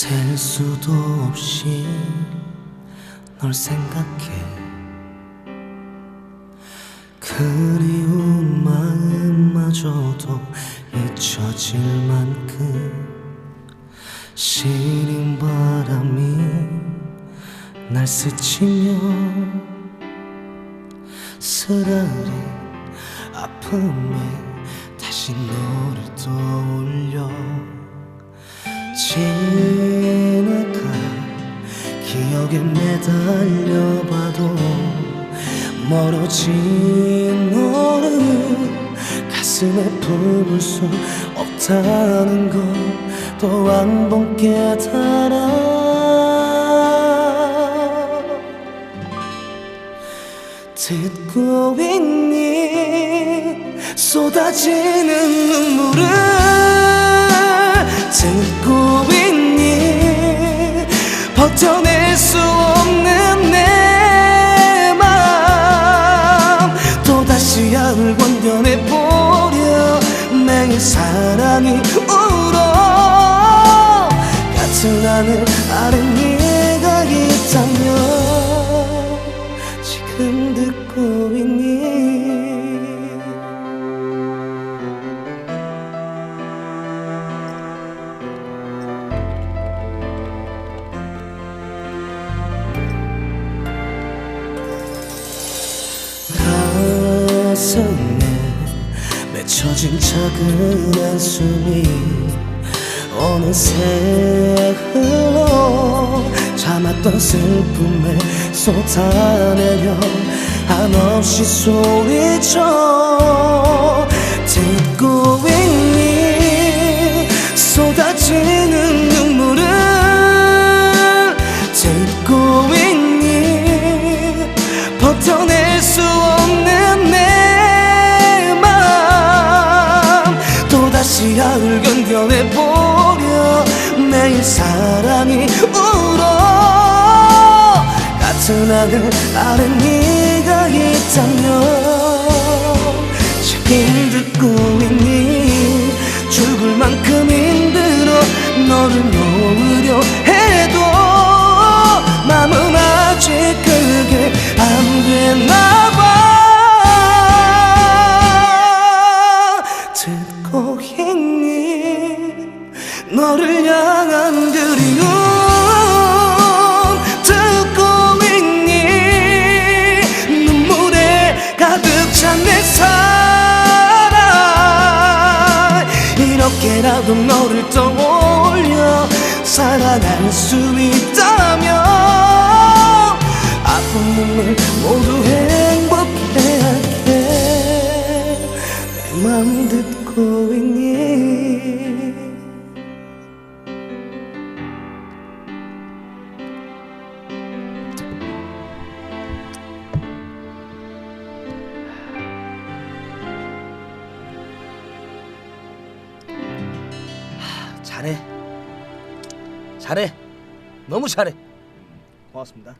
셀 수도 없이 널 생각해. 그리운 마음마저도 잊혀질 만큼 시린 바람이 날 스치며 쓰라린 아픔에 다시 너를 떠올려 기억에 매달려봐도 멀어진 너를 가슴에 품을 수 없다는 걸 또 한 번 깨달아. 듣고 있니? 쏟아지는 눈물을 듣고 있니? 버텨낼 수 없는 내 맘 또다시 야을 견뎌내보려 매일 사랑이 울어. 같은 하늘 아래 가슴에 맺혀진 작은 한숨이 어느새 흘러 참았던 슬픔에 쏟아내려 한없이 소리쳐 울어 같은 하늘 아래 네가 있다면 지금 듣고 있니? 죽을 만큼 힘들어 너를 놓으려 해도 마음은 아직 그게 안 되나 봐. 듣고 있니? 너를 향한 그 이렇게라도 너를 떠올려 살아갈 수 있다면 아픈 눈물 모두 행복해 할게. 내맘 듣고 있니 잘해. 잘해. 너무 잘해. 고맙습니다